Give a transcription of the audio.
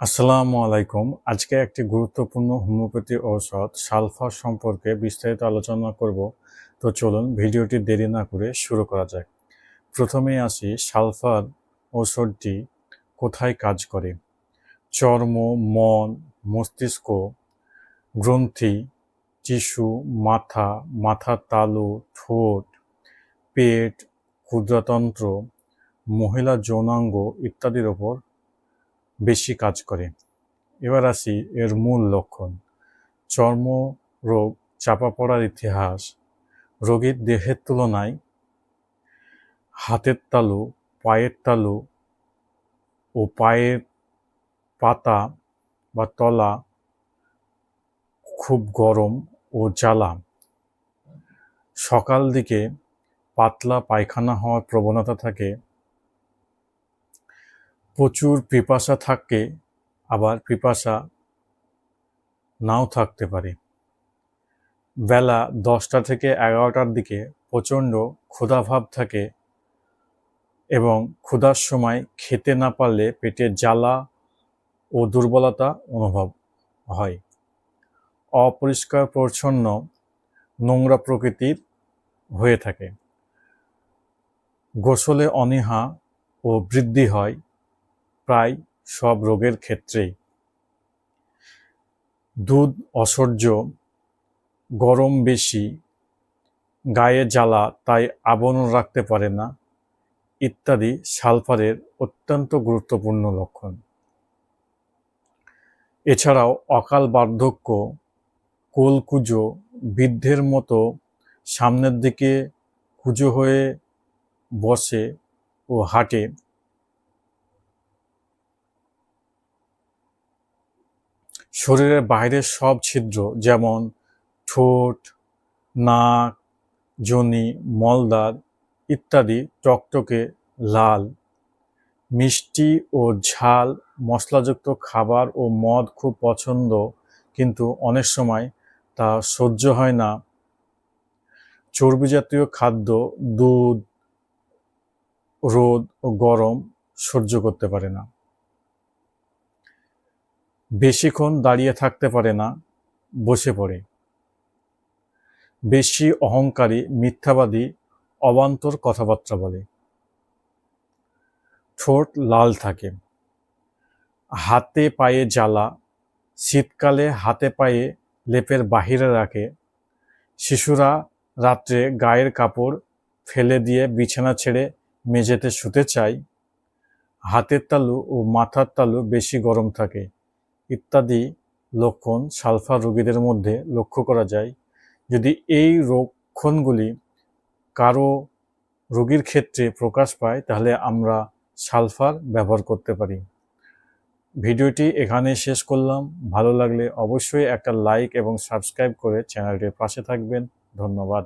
আসসালামু আলাইকুম। আজকে একটি গুরুত্বপূর্ণ হোমিওপ্যাথি ঔষধ সালফার সম্পর্কে বিস্তারিত আলোচনা করব। তো চলুন ভিডিওটি দেরি না করে শুরু করা যাক। প্রথমেই আসি, সালফার ঔষধটি কোথায় কাজ করে? চর্ম, মন, মস্তিষ্ক, গ্রন্থি, টিস্যু, মাথা, মাথার তালু, ঠোঁট, পেট, ক্ষুদ্রতন্ত্র, মহিলা যৌনাঙ্গ ইত্যাদির ওপর বেশি কাজ করে। এবার আসি এর মূল লক্ষণ। চর্মরোগ চাপা পড়ার ইতিহাস। রোগীর দেহের তুলনায় হাতের তালু, পায়ের তালু ও পায়ের পাতা বা তলা খুব গরম ও জ্বালা। সকাল দিকে পাতলা পায়খানা হওয়ার প্রবণতা থাকে। প্রচুর পিপাসা থাকে আবার পিপাসা নাও থাকতে পারে। বেলা দশটা থেকে এগারোটার দিকে প্রচণ্ড ক্ষুধাভাব থাকে এবং ক্ষুধার সময় খেতে না পারলে পেটে জ্বালা ও দুর্বলতা অনুভব হয়। অপরিষ্কার পরিচ্ছন্ন নোংরা প্রকৃতির হয়ে থাকে। গোসলে অনীহা ও বৃদ্ধি হয় প্রায় সব রোগের ক্ষেত্রেই। দুধ অসহ্য, গরম বেশি, গায়ে জ্বালা তাই আবরণ রাখতে পারে না, ইত্যাদি সালফারের অত্যন্ত গুরুত্বপূর্ণ লক্ষণ। এছাড়াও অকাল বার্ধক্য, কোলকুজো বৃদ্ধের মতো সামনের দিকে কুজো হয়ে বসে ও হাঁটে শরীরের বাইরের সব ছিদ্র, যেমন ঠোঁট, নাক যোনি মলদার ইত্যাদি টকটকে লাল। মিষ্টি ও ঝাল মশলাযুক্ত খাবার ও মদ খুব পছন্দ, কিন্তু অনেক সময় তা সহ্য হয় না। চর্বি জাতীয় খাদ্য, দুধ, রোদ ও গরম সহ্য করতে পারে না। বেশিক্ষণ দাঁড়িয়ে থাকতে পারে না, বসে পড়ে। বেশি অহংকারী, মিথ্যাবাদী, অবান্তর কথাবার্তা বলে। ঠোঁট লাল থাকে। হাতে পায়ে জ্বালা, শীতকালে হাতে পায়ে লেপের বাহিরে রাখে। শিশুরা রাত্রে গায়ের কাপড় ফেলে দিয়ে বিছানা ছেড়ে মেঝেতে শুতে চায়। হাতের তালু ও মাথার তালু বেশি গরম থাকে। ইত্যাদি লক্ষণ সালফার রোগীদের মধ্যে লক্ষ্য করা যায়। যদি এই লক্ষণগুলি কারও রোগীর ক্ষেত্রে প্রকাশ পায়, তাহলে আমরা সালফার ব্যবহার করতে পারি। ভিডিওটি এখানে শেষ করলাম। ভালো লাগলে অবশ্যই একটা লাইক এবং সাবস্ক্রাইব করে চ্যানেলটির পাশে থাকবেন। ধন্যবাদ।